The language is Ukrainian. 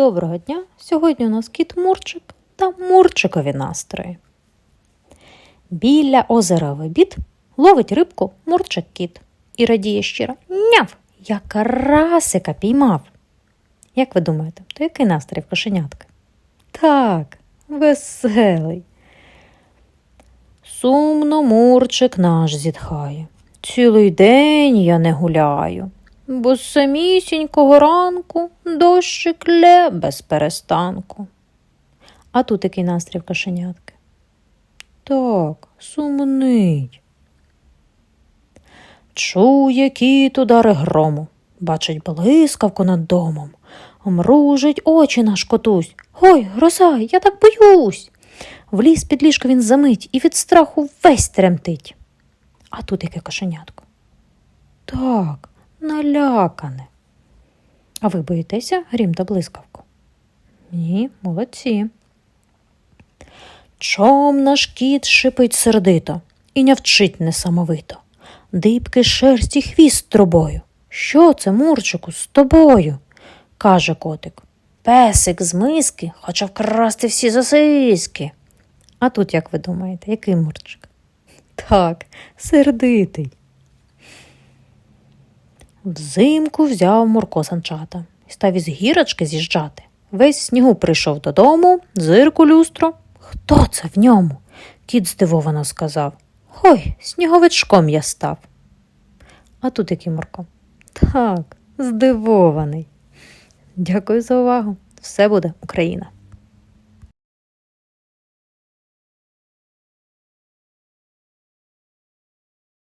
Доброго дня! Сьогодні у нас кіт Мурчик та Мурчикові настрої. Біля озера в обід ловить рибку Мурчик кіт і радіє щиро Няв! Я карасика піймав. Як ви думаєте, то який настрій в кошенятки? Так, веселий. Сумно Мурчик наш зітхає. Цілий день я не гуляю, бо з самісінького ранку дощик лє без перестанку. А тут який настрій в кошенятки? Так, сумний. Чує кіт удари грому, бачить блискавку над домом, мружить очі наш котусь. Ой, гроза, я так боюсь. Вліз під ліжко він замить і від страху весь тремтить. А тут яке кошенятко? Так, налякане. А ви боїтеся грім та блискавку? Ні, молодці. Чом наш кіт шипить сердито і нявчить несамовито. Дибки шерсті хвіст трубою. Що це, Мурчику, з тобою? каже котик. Песик з миски хоче вкрасти всі засиски. А тут, як ви думаєте, який Мурчик? Так, сердитий. Взимку взяв Мурко санчата і став із гірочки з'їжджати. Весь снігу прийшов додому, зирку люстро. Хто це в ньому? Кіт здивовано сказав. Ой, сніговичком я став. А тут який Мурко? Так, здивований. Дякую за увагу. Все буде Україна.